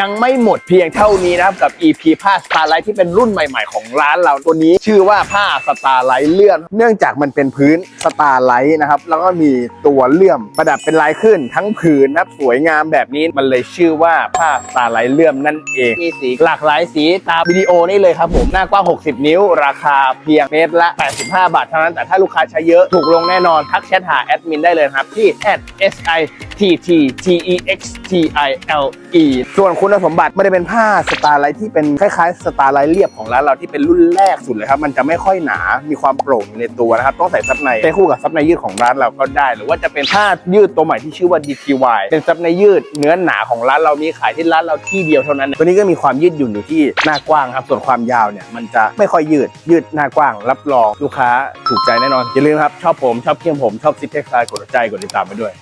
ยังไม่หมดเพียงเท่านี้นะครับกับ EP ผ้าสตาร์ไลท์ที่เป็นรุ่นใหม่ ๆ ของร้านเราตัวนี้ ชื่อว่าผ้าสตาร์ไลท์เลื่อมเนื่องจากมันเป็นพื้นสตาร์ไลท์นะครับแล้วก็มีตัวเลื่อมประดับเป็นลายขึ้นทั้งผืนนะครับสวยงามแบบนี้มันเลยชื่อว่าผ้าสตาร์ไลท์เลื่อมนั่นเองมีสีหลากหลายสีตามวิดีโอนี่เลยครับผมหน้ากว้าง 60 นิ้ว ราคาเพียงเมตรละ 85 บาทเท่านั้นแต่ถ้าลูกค้าใช้เยอะถูกลงแน่นอนทักแชทหาแอดมินได้เลยครับที่ s i t t t e x t i l e ส่วนคุณสมบัติไม่ได้เป็นผ้าสตาร์ไลท์ที่เป็นคล้ายๆสตาร์ไลท์เรียบของร้านเราที่เป็นรุ่นแรกสุดเลยครับมันจะไม่ค่อยหนามีความโปร่งในตัวนะครับต้องใส่ซับในใช้คู่กับซับในยืดของร้านเราก็ได้ หรือว่าจะเป็นผ้ายืดตัวใหม่ที่ชื่อว่า DTY เป็นซับในยืดเนื้อหนาของร้านเรามีขายที่ร้านเราที่เดียวเท่านั้นตัวนี้ก็มีความยืดหยุ่นอยู่ที่หน้ากว้างครับส่วนความยาวเนี่ยมันจะไม่ค่อยยืดยืดหน้ากว้าง รับรองลูกค้าถูกใจแน่นอนอย่าลืมครับชอบผมชอบเพียงผมชอบซิทเทคไลกดใจกดติดตามไปด้วย